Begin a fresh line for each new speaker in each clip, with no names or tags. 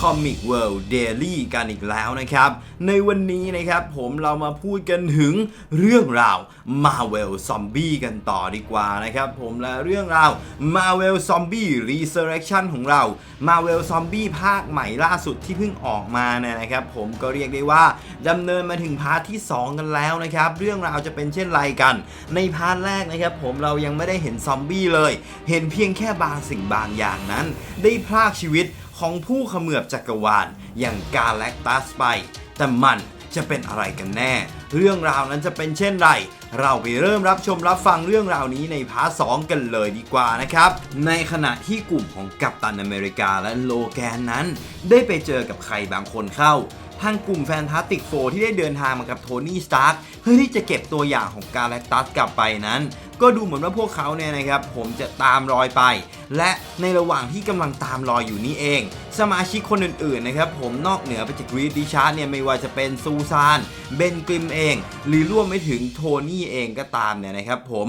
Comic World Daily กันอีกแล้วนะครับ ในวันนี้นะครับผมเรามาพูดกันถึงเรื่องราว Marvel Zombie กันต่อดีกว่านะครับผมและเรื่องราว Marvel Zombie Resurrection ของเรา Marvel Zombie ภาคใหม่ล่าสุดที่เพิ่งออกมาเนี่ยนะครับ ผมก็เรียกได้ว่าดำเนินมาถึงพาร์ทที่ 2 กันแล้วนะครับ เรื่องราวจะเป็นเช่นไรกัน ในพาร์ทแรกนะครับ ผมเรายังไม่ได้เห็นซอมบี้เลย เห็นเพียงแค่บางสิ่งบางอย่างนั้น ได้พรากชีวิต ของผู้ขมือบจักรวาลอย่างกาแล็กตัสไป แต่มันจะเป็นอะไรกันแน่ เรื่องราวนั้นจะเป็นเช่นไร เราไปเริ่มรับชมรับฟังเรื่องราวนี้ในพาร์ทสกันเลยดีกว่านะครับ ในขณะที่กลุ่มของกัปตันอเมริกาและโลแกนนั้น ได้ไปเจอกับใครบางคนเข้าทางกลุ่มแฟนตาติกโฟที่ได้เดินทางมากับโทนี่ สตาร์คเพื่อที่จะเก็บตัวอย่างของกาแล็กตัสกลับไปนั้น ก็ดูเหมือนว่าพวกเขาเนี่ยนะครับ ผมจะตามรอยไป และในระหว่างที่กำลังตามรอยอยู่นี่เอง สมาชิกคนอื่นๆนะครับผมนอกเหนือไปจากรีดดิชาร์ดเนี่ยไม่ว่าจะเป็นซูซานเบนกริมเอง หรือร่วมไปถึงโทนี่เองก็ตามเนี่ยนะครับผม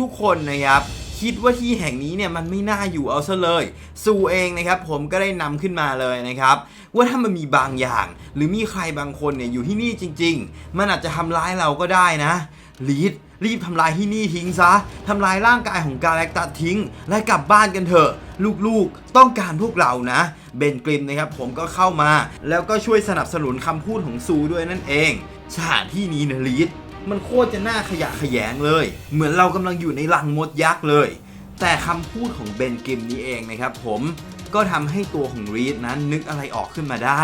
ทุกๆคนนะครับคิดว่าที่แห่งนี้เนี่ยมันไม่น่าอยู่เอาซะเลยซูเองนะครับผมก็ได้นำขึ้นมาเลยนะครับว่าถ้ามันมีบางอย่าง หรือมีใครบางคนเนี่ยอยู่ที่นี่จริง ๆ มันอาจจะทำร้ายเราก็ได้นะลีด รีบทำลายที่นี่ทิ้งซะทำลายร่างกายของกาแล็กตัสทิ้ง และกลับบ้านกันเถอะ ลูกๆ ต้องการพวกเรานะเบนกริมนะครับผมก็เข้ามา แล้วก็ช่วยสนับสนุนคำพูดของซูด้วยนั่นเองสถานที่นี้นะลีดมันโคตรจะน่าขยะแขยงเลย เหมือนเรากำลังอยู่ในรังมดยักษ์เลย แต่คำพูดของเบนกริมนี้เองนะครับผมก็ทำให้ตัวของรีดนั้นนึกอะไรออกขึ้นมาได้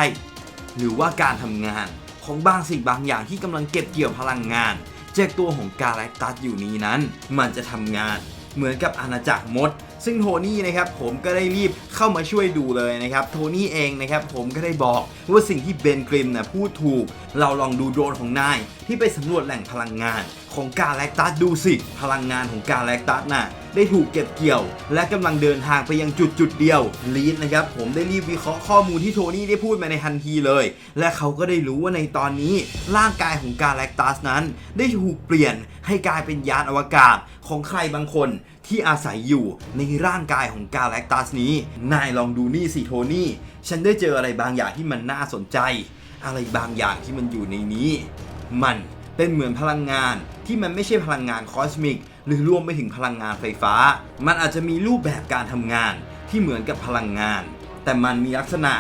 หรือว่าการทำงานของบางสิ่งบางอย่างที่กำลังเก็บเกี่ยวพลังงาน จากตัวของกาแล็กตัสอยู่นี้นั้น มันจะทำงานเหมือนกับอาณาจักรมด ซึ่งโทนี่นะครับผมก็ได้รีบเข้ามาช่วยดูเลยนะครับโทนี่เองนะครับผมก็ได้บอกว่าสิ่งที่เบนกริมนะพูดถูก เราลองดูโดรนของนายที่ไปสำรวจแหล่งพลังงานของกาแล็กตัสดูสิ พลังงานของกาแล็กตัสน่ะได้ถูกเก็บเกี่ยว และกำลังเดินทางไปยังจุดจุดเดียวลีดนะครับผมได้รีบวิเคราะห์ข้อมูลที่โทนี่ได้พูดมาในทันทีเลย และเขาก็ได้รู้ว่าในตอนนี้ร่างกายของกาแล็กตัสนั้น ได้ถูกเปลี่ยนให้กลายเป็นยานอวกาศของใครบางคน ที่อาศัยอยู่ในร่างกายของกาแล็กตัสนี้ นายลองดูนี่สิโทนี่ ฉันได้เจออะไรบางอย่างที่มันน่าสนใจ อะไรบางอย่างที่มันอยู่ในนี้ มันเป็นเหมือนพลังงานที่มันไม่ใช่พลังงานคอสมิก หรือรวมไปถึงพลังงานไฟฟ้า มันอาจจะมีรูปแบบการทำงานที่เหมือนกับพลังงาน แต่มันมีลักษณะ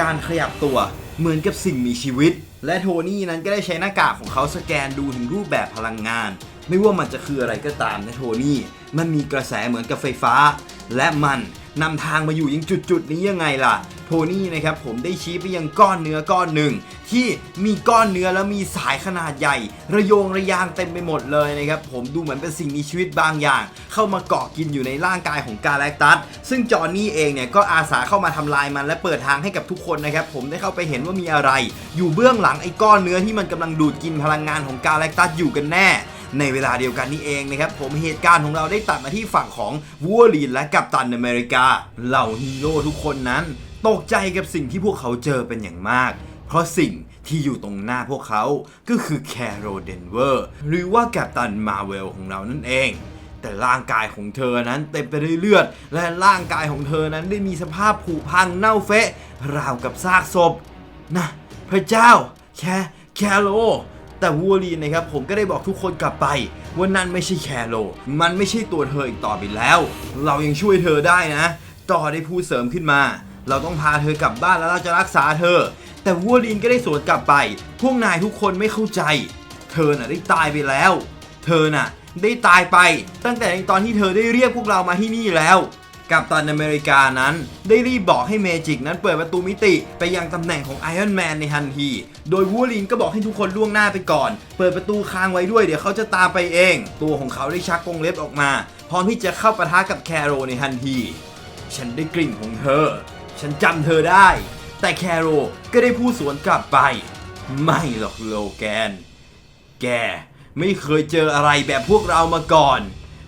การขยับตัวเหมือนกับสิ่งมีชีวิต และโทนี่นั้นก็ได้ใช้หน้ากากของเขาสแกนดูถึงรูปแบบพลังงาน ไม่ว่ามันจะคืออะไรก็ตามนะโทนี่มันมีกระแสเหมือนกับไฟฟ้า และมันนำทางมาอยู่ยังจุดจุดๆนี้ยังไงล่ะ โทนี่นะครับผมได้ชี้ไปยังก้อนเนื้อก้อนหนึ่ง ที่มีก้อนเนื้อแล้วมีสายขนาดใหญ่ ระโยงระยางเต็มไปหมดเลยนะครับผมดูเหมือนเป็นสิ่งมีชีวิตบางอย่าง เข้ามาเกาะกินอยู่ในร่างกายของกาแล็กตัสซึ่งจอห์นนี่เองเนี่ยก็อาสาเข้ามาทำลายมันและเปิดทางให้กับทุกคนนะครับผมได้เข้าไปเห็นว่ามีอะไร อยู่เบื้องหลังไอ้ก้อนเนื้อที่มันกำลังดูดกินพลังงานของกาแล็กตัสอยู่กันแน่ ในเวลาเดียวกันนี้เองนะครับผมเหตุการณ์ของเราได้ตัดมาที่ฝั่งของวัวลีนและกัปตันอเมริกา เหล่าฮีโร่ทุกคนนั้น ตกใจกับสิ่งที่พวกเขาเจอเป็นอย่างมาก เพราะสิ่งที่อยู่ตรงหน้าพวกเขาก็คือแคโรเดนเวอร์หรือว่ากัปตันมาเวลของเรานั่นเอง แต่ร่างกายของเธอนั้นเต็มไปด้วยเลือด และร่างกายของเธอนั้นได้มีสภาพผุพังเน่าเฟะราวกับซากศพนะพระเจ้าแคแคโร แต่วูอลีนนะครับผมก็ได้บอกทุกคนกลับไปว่านั่นไม่ใช่แคโรมันไม่ใช่ตัวเธออีกต่อไปแล้ว เรายังช่วยเธอได้นะต่อได้พูดเสริมขึ้นมา เราต้องพาเธอกลับบ้านแล้วเราจะรักษาเธอ แต่วูอลีนก็ได้สวนกลับไป พวกนายทุกคนไม่เข้าใจ เธอน่ะได้ตายไปแล้ว เธอน่ะได้ตายไป ตั้งแต่ในตอนที่เธอได้เรียกพวกเรามาที่นี่แล้ว กัปตันอเมริกานั้น ได้รีบบอกให้เมจิกนั้นเปิดประตูมิติไปยังตำแหน่งของไอรอนแมนในทันที โดยวูลินก็บอกให้ทุกคนล่วงหน้าไปก่อน เปิดประตูค้างไว้ด้วยเดี๋ยวเขาจะตามไปเอง ตัวของเขาได้ชักกรงเล็บออกมา พร้อมที่จะเข้าปะทะกับแคโรในทันที ฉันได้กลิ่นของเธอ ฉันจำเธอได้ แต่แคโรก็ได้พูดสวนกลับไป ไม่หรอกโลแกน แกไม่เคยเจออะไรแบบพวกเรามาก่อน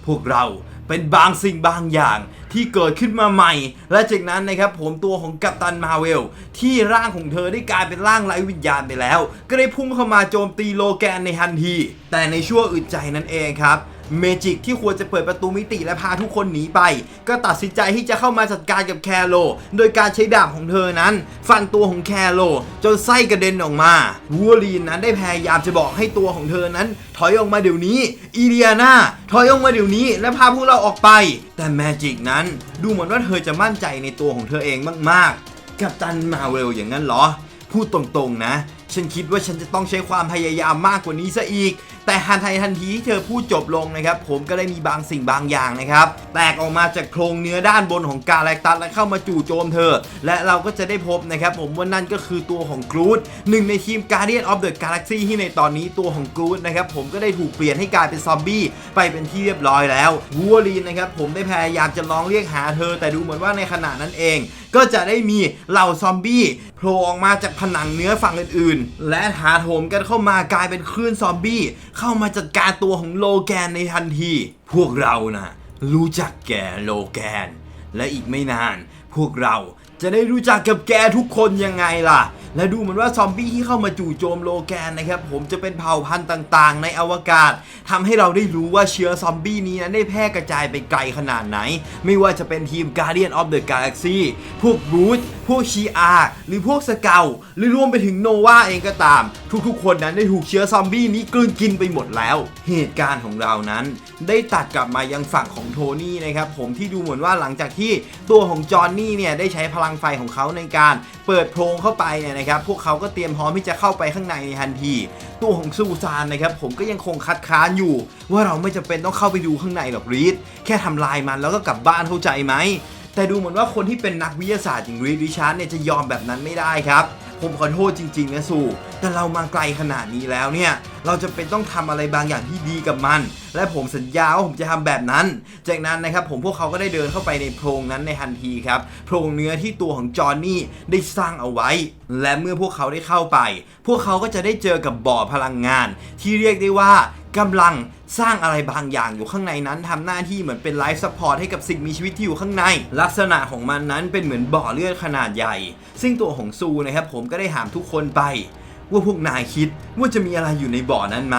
พวกเรา เป็นบางสิ่งบางอย่างที่เกิดขึ้นมาใหม่ และจากนั้นนะครับผมตัวของกัปตันมาเวล ที่ร่างของเธอได้กลายเป็นร่างไร้วิญญาณไปแล้ว ก็ได้พุ่งเข้ามาโจมตีโลแกนในทันที แต่ในชั่วอึดใจนั่นเองครับ เมจิกที่ควรจะเปิดประตูมิติและพาทุกคนหนีไป ก็ตัดสินใจที่จะเข้ามาจัดการกับแคโรโดยการใช้ดาบของเธอนั้น ฟันตัวของแคโรจนไส้กระเด็นออกมาวูลีนนั้นได้พยายามจะบอกให้ตัวของเธอนั้น ถอยออกมาเดี๋ยวนี้อีเดียนาถอยออกมาเดี๋ยวนี้และพาพวกเราออกไป แต่แมจิกนั้นดูเหมือนว่าเธอจะมั่นใจในตัวของเธอเองมากๆ กับตันมาเวลอย่างนั้นเหรอพูดตรงๆนะ ฉันคิดว่าฉันจะต้องใช้ความพยายามมากกว่านี้ซะอีก แต่ทันทีทันทีที่เธอพูดจบลงนะครับ ผมก็ได้มีบางสิ่งบางอย่างนะครับ แตกออกมาจากโครงเนื้อด้านบนของกาแล็กตัสและเข้ามาจู่โจมเธอ และเราก็จะได้พบนะครับ ผมว่านั่นก็คือตัวของกรูดหนึ่งในทีม Guardian of the Galaxy ที่ในตอนนี้ตัวของกรูดนะครับผมก็ได้ถูกเปลี่ยนให้กลายเป็นซอมบี้ไปเป็นที่เรียบร้อยแล้ววูวลีนนะครับผมได้พยายามจะร้องเรียกหาเธอ แต่ดูเหมือนว่าในขณะนั้นเอง ก็จะได้มีเหล่าซอมบี้โผล่ออกมาจากผนังเนื้อฝั่งอื่น ๆ และถาโถมกันเข้ามากลายเป็นคลื่นซอมบี้เข้ามาจัดการตัวของโลแกนในทันที พวกเรานะรู้จักแกโลแกน และอีกไม่นาน พวกเรา จะได้รู้จักกับแกทุกคนยังไงล่ะ และดูเหมือนว่าซอมบี้ที่เข้ามาจู่โจมโลแกนนะครับ ผมจะเป็นเผ่าพันธุ์ต่างๆ ในอวกาศทำให้เราได้รู้ว่าเชื้อซอมบี้นี้นั้นได้แพร่กระจายไปไกลขนาดไหน ไม่ว่าจะเป็นทีม Guardian of the Galaxy พวกบูธพวกชีอาหรือพวกสเกลหรือรวมไปถึงโนวาเองก็ตาม ทุกๆ คนนั้นได้ถูกเชื้อซอมบี้นี้กลืนกินไปหมดแล้ว เหตุการณ์ของเรานั้น ได้ตัดกลับมายังฝั่งของโทนี่นะครับผมที่ดูเหมือนว่าหลังจากที่ตัวของจอห์นนี่เนี่ยได้ใช้พลังไฟของเขาในการเปิดโพรงเข้าไปเนี่ยนะครับ พวกเขาก็เตรียมพร้อมที่จะเข้าไปข้างในในทันที ตัวของซูซานนะครับ ผมก็ยังคงคัดค้านอยู่ ว่าเราไม่จำเป็นต้องเข้าไปดูข้างในหรอกรีดแค่ทำลายมันแล้วก็กลับบ้านเข้าใจไหมแต่ดูเหมือนว่าคนที่เป็นนักวิทยาศาสตร์อย่างรีดริชาร์ดเนี่ยจะยอมแบบนั้นไม่ได้ครับ ผมขอโทษจริงๆนะสูแต่เรามาไกลขนาดนี้แล้วเนี่ย เราจะเป็นต้องทำอะไรบางอย่างที่ดีกับมัน และผมสัญญาว่าผมจะทำแบบนั้น จากนั้นนะครับผมพวกเขาก็ได้เดินเข้าไปในโพรงนั้นในทันทีครับ โพรงเนื้อที่ตัวของจอห์นนี่ได้สร้างเอาไว้ และเมื่อพวกเขาได้เข้าไป พวกเขาก็จะได้เจอกับบ่อพลังงาน ที่เรียกได้ว่ากำลัง สร้างอะไรบางอย่างอยู่ข้างในนั้นทำหน้าที่เหมือนเป็นไลฟ์ซัพพอร์ตให้กับสิ่งมีชีวิตที่อยู่ข้างใน ลักษณะของมันนั้นเป็นเหมือนบ่อเลือดขนาดใหญ่ ซึ่งตัวของซูนะครับผมก็ได้ถามทุกคนไป ว่าพวกนายคิดว่าจะมีอะไรอยู่ในบ่อนั้นไหม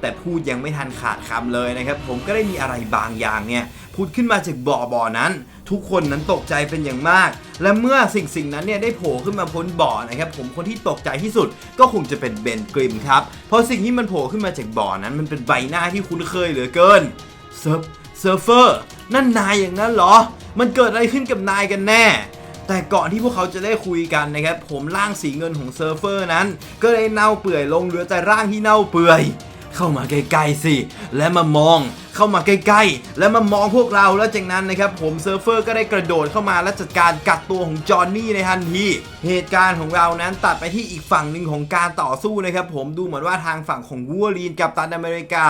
แต่พูดยังไม่ทันขาดคำเลยนะครับผมก็ได้มีอะไรบางอย่างเนี่ยพูดขึ้นมาจากบ่อบ่อนั้น ทุกคนนั้นตกใจเป็นอย่างมาก และเมื่อสิ่งสิ่งนั้นเนี่ยได้โผล่ขึ้นมาพ้นบ่อนะครับผมคนที่ตกใจที่สุดก็คงจะเป็นเบนกริมครับ เพราะสิ่งที่มันโผล่ขึ้นมาจากบ่อนั้น มันเป็นใบหน้าที่คุ้นเคยเหลือเกินเซิร์ฟเซิร์ฟเฟอร์นั่นนายอย่างนั้นเหรอ มันเกิดอะไรขึ้นกับนายกันแน่แต่ก่อนที่พวกเขาจะได้คุยกันนะครับผมร่างสีเงินของเซิร์ฟเฟอร์นั้น ก็ได้เน่าเปื่อยลงเหลือแต่ร่างที่เน่าเปื่อย เข้ามาใกล้ๆสิ และมามอง เข้ามาใกล้ๆ และมามองพวกเราแล้วจากนั้นนะครับผมเซิร์ฟเฟอร์ก็ได้กระโดดเข้ามาและจัดการกัดตัวของจอห์นนี่ในทันทีเหตุการณ์ของเรานั้นตัดไปที่อีกฝั่งหนึ่งของการต่อสู้นะครับผมดูเหมือนว่าทางฝั่งของวูวลีนกับตันอเมริกา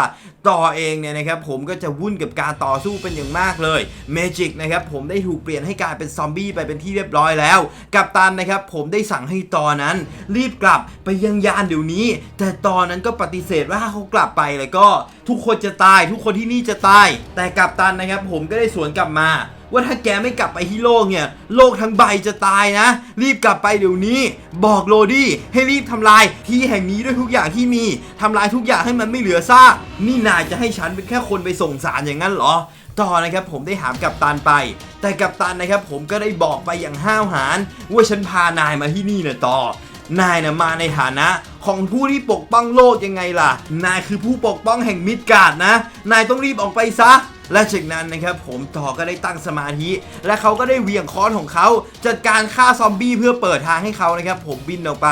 ต่อเองเนี่ยนะครับผมก็จะวุ่นกับการต่อสู้เป็นอย่างมากเลยเมจิกนะครับผมได้ถูกเปลี่ยนให้กลายเป็นซอมบี้ไปเป็นที่เรียบร้อยแล้ว กับตันนะครับผมได้สั่งให้ตอนนั้น รีบกลับไปยังยานเดี๋ยวนี้ แต่ตอนนั้นก็ปฏิเสธว่าถ้าเขากลับไปเลยก็ ทุกคนจะตายทุกคนที่นี่จะตาย แต่กับตันนะครับผมก็ได้สวนกลับมา ว่าถ้าแกไม่กลับไปที่โลกเนี่ย โลกทั้งใบจะตายนะ รีบกลับไปเดี๋ยวนี้ บอกโรดี้ให้รีบทำลายที่แห่งนี้ด้วยทุกอย่างที่มีทำลายทุกอย่างให้มันไม่เหลือซากนี่นายจะให้ฉันเป็นแค่คนไปส่งสารอย่างนั้นเหรอต่อนะครับผมได้ถามกับตันไป แต่กับตันนะครับผมก็ได้บอกไปอย่างห้าวหาญว่าฉันพานายมาที่นี่นะต่อ นายนะมาในฐานะของผู้ที่ปกป้องโลกยังไงล่ะ นายคือผู้ปกป้องแห่งมิดการ์ดนะ นายต้องรีบออกไปซะ และจากนั้นนะครับผมต่อก็ได้ตั้งสมาธิ และเขาก็ได้เวียงค้อนของเขา จัดการฆ่าซอมบี้เพื่อเปิดทางให้เขานะครับผมบินออกไป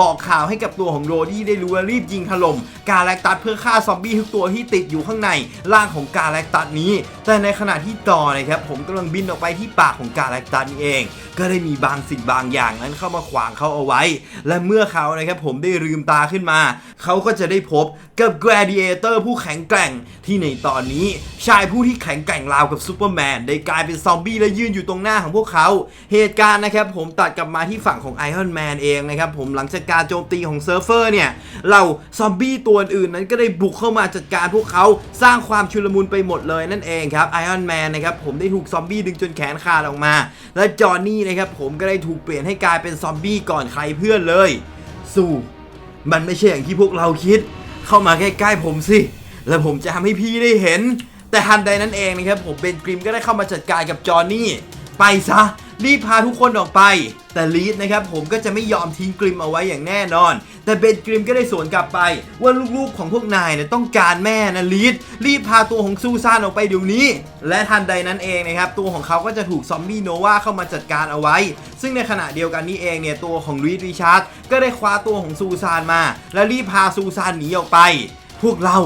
บอกข่าวให้กับตัวของโรดี้ได้รู้ว่ารีบยิงถล่มกาแล็กตัสเพื่อฆ่าซอมบี้ทุกตัวที่ติดอยู่ข้างในร่างของกาแล็กตัสนี้ แต่ในขณะที่ต่อนะครับผมกำลังบินออกไปที่ปากของกาแล็กตัสนี่เอง ก็ได้มีบางสิ่งบางอย่างนั้นเข้ามาขวางเขาเอาไว้ และเมื่อเขานะครับผมได้ลืมตาขึ้นมา เขาก็จะได้พบกับ Gladiator ผู้แข็งแกร่งที่ในตอนนี้ชายผผู้ที่แข็งแกร่งราวกับซูเปอร์แมนได้กลายเป็นซอมบี้และยืนอยู่ตรงหน้าของพวกเขา เหตุการณ์นะครับผมตัดกลับมาที่ฝั่งของไอออนแมนเองนะครับผมหลังจากการโจมตีของเซิร์ฟเฟอร์เนี่ยเราซอมบี้ตัวอื่นนั้นก็ได้บุกเข้ามาจัดการพวกเขาสร้างความชุลมุนไปหมดเลยนั่นเองครับไอออนแมนนะครับผมได้ถูกซอมบี้ดึงจนแขนขาดออกมา และจอห์นนี่นะครับผมก็ได้ถูกเปลี่ยนให้กลายเป็นซอมบี้ก่อนใครเพื่อนเลย สู้ มันไม่ใช่อย่างที่พวกเราคิด เข้ามาใกล้ๆผมสิ และผมจะทำให้พี่ได้เห็น แต่ทันใดนั้นเองนะครับผมเบนกริมก็ได้เข้ามาจัดการกับจอห์นนี่ไปซะรีบพาทุกคนออกไป แต่ลีดนะครับผมก็จะไม่ยอมทิ้งกริมเอาไว้อย่างแน่นอน แต่เบนกริมก็ได้สวนกลับไป ว่าลูกๆของพวกนายเนี่ยต้องการแม่นะลีดรีบพาตัวของซูซานออกไปเดี๋ยวนี้ และทันใดนั้นเองนะครับตัวของเขาก็จะถูกซอมบี้โนวาเข้ามาจัดการเอาไว้ ซึ่งในขณะเดียวกันนี้เองเนี่ยตัวของรีดริชาร์ดก็ได้คว้าตัวของซูซานมา และรีบพาซูซานหนีออกไป พวกเรา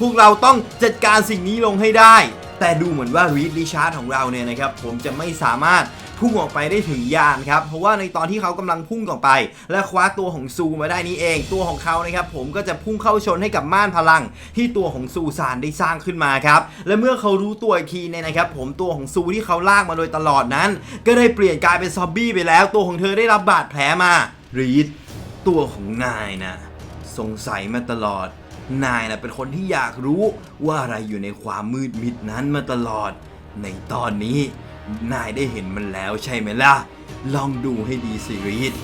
พวกเราต้องจัดการสิ่งนี้ลงให้ได้ แต่ดูเหมือนว่ารีดริชาร์ดของเราเนี่ยนะครับผมจะไม่สามารถพุ่งออกไปได้ถึงยานครับ เพราะว่าในตอนที่เขากำลังพุ่งออกไป และคว้าตัวของซูมาได้นี้เอง ตัวของเขานะครับผมก็จะพุ่งเข้าชนให้กับม่านพลัง ที่ตัวของซูซานได้สร้างขึ้นมาครับ และเมื่อเขารู้ตัวอีกทีเนี่ยนะครับ ผมตัวของซูที่เขาลากมาโดยตลอดนั้น ก็ได้เปลี่ยนกลายเป็นซอมบี้ไปแล้ว ตัวของเธอได้รับบาดแผลมารีดตัวของนายนะสงสัยมาตลอด นายนะเป็นคนที่อยากรู้ว่าอะไรอยู่ในความมืดมิดนั้นมาตลอด ในตอนนี้ นายได้เห็นมันแล้วใช่ไหมล่ะ ลองดูให้ดีสิรีด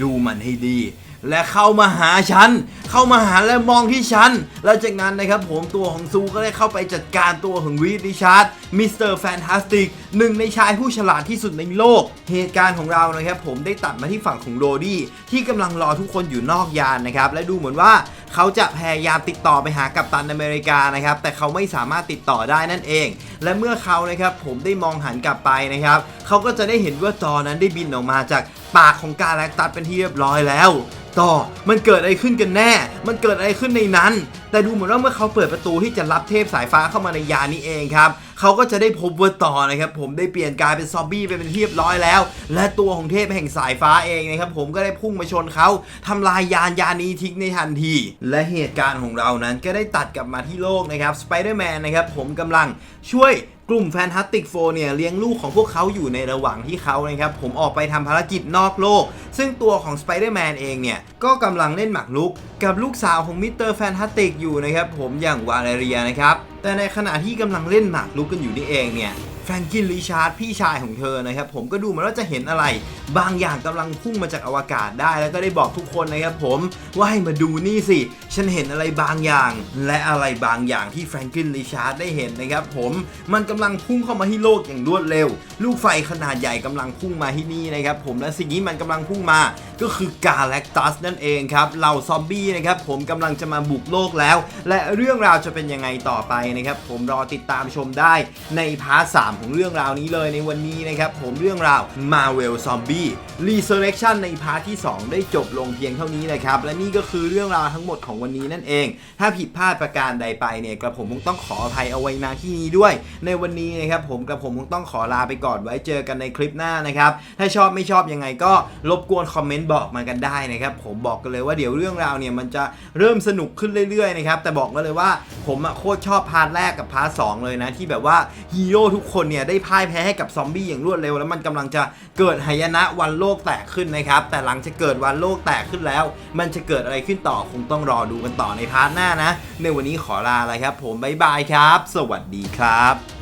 ดูมันให้ดี และเข้ามาหาฉัน เข้ามาหาและมองที่ฉัน แล้วจากนั้นนะครับผมตัวของซูก็ได้เข้าไปจัดการตัวของรีดริชาร์ดมิสเตอร์แฟนตาสติกหนึ่งในชายผู้ฉลาดที่สุดในโลก เหตุการณ์ของเรานะครับผมได้ตัดมาที่ฝั่งของโรดี้ที่กำลังรอทุกคนอยู่นอกยานนะครับ และดูเหมือนว่า เขาจะพยายามติดต่อไปหากัปตันอเมริกานะครับ แต่เขาไม่สามารถติดต่อได้นั่นเอง และเมื่อเขานะครับผมได้มองหันกลับไปนะครับเขาก็จะได้เห็นว่าจอนั้นได้บินออกมาจากปากของกาแล็กตัสเป็นที่เรียบร้อยแล้ว ต่อ มันเกิดอะไรขึ้นกันแน่ มันเกิดอะไรขึ้นในนั้น แต่ดูเหมือนว่าเมื่อเขาเปิดประตูที่จะรับเทพสายฟ้าเข้ามาในยานนี้เองครับเขาก็จะได้พบว่าต่อนะครับผมได้เปลี่ยนกายเป็นซอมบี้ไปเป็นที่เรียบร้อยแล้ว และตัวของเทพแห่งสายฟ้าเองนะครับผมก็ได้พุ่งมาชนเขาทำลายยานยานนี้ทิ้งในทันที และเหตุการณ์ของเรานั้นก็ได้ตัดกลับมาที่โลกนะครับสไปเดอร์แมนนะครับผมกำลังช่วย กลุ่มแฟนทัสติกโฟเนี่ยเลี้ยงลูกของพวกเขาอยู่ในระหว่างที่เขานะครับผมออกไปทำภารกิจนอกโลก ซึ่งตัวของสไปเดอร์แมนเองเนี่ยก็กำลังเล่นหมากรุกกับลูกสาวของมิสเตอร์แฟนตาติกอยู่นะครับผมอย่างวาเลเรียนะครับ แต่ในขณะที่กำลังเล่นหมากรุกกันอยู่นี่เองเนี่ยแฟรงกินริชาร์ดพี่ชายของเธอนะครับผมก็ดูเหมือนว่าจะเห็นอะไร บางอย่างกำลังพุ่งมาจากอวกาศได้ แล้วก็ได้บอกทุกคนนะครับผมว่าให้มาดูนี่สิ ฉันเห็นอะไรบางอย่าง และอะไรบางอย่างที่แฟรงกินริชาร์ดได้เห็นนะครับผมมันกำลังพุ่งเข้ามาที่โลกอย่างรวดเร็ว ลูกไฟขนาดใหญ่กำลังพุ่งมาที่นี่นะครับผมและสิ่งนี้มันกำลังพุ่งมา ก็คือกาแล็กตัสนั่นเองครับเหล่าซอมบี้นะครับผมกำลังจะมาบุกโลกแล้ว และเรื่องราวจะเป็นยังไงต่อไปนะครับผมรอติดตามชมได้ในพาร์ท3ของเรื่องราวนี้เลยในวันนี้นะครับผมเรื่องราว Marvel Zombie Resurrection ในพาร์ทที่ 2 ได้จบลงเพียงเท่านี้นะครับและนี่ก็คือเรื่องราวทั้งหมดของวันนี้นั่นเอง ถ้าผิดพลาดประการใดไปเนี่ยกระผมคงต้องขออภัยเอาไว้ณที่นี้ด้วย ในวันนี้นะครับผมกระผมคงต้องขอลาไปก่อนไว้เจอกันในคลิปหน้านะครับถ้าชอบไม่ชอบยังไงก็รบกวนคอมเมนต์บอกมากันได้นะครับผมบอกกันเลยว่าเดี๋ยวเรื่องราวเนี่ยมันจะเริ่มสนุกขึ้นเรื่อยๆนะครับแต่บอกกันเลยว่าผมอะโคตรชอบพาร์ทแรกกับพาร์ทสองเลยนะที่แบบว่าฮีโร่ทุกคนเนี่ยได้พ่ายแพ้ให้กับซอมบี้อย่างรวดเร็ว แล้วมันกำลังจะเกิดหายนะวันโลกแตกขึ้นนะครับแต่หลังจะเกิดวันโลกแตกขึ้นแล้ว มันจะเกิดอะไรขึ้นต่อคงต้องรอดูกันต่อในพาร์ทหน้านะ ในวันนี้ขอลาเลยครับ ผมบ๊ายบายครับ สวัสดีครับ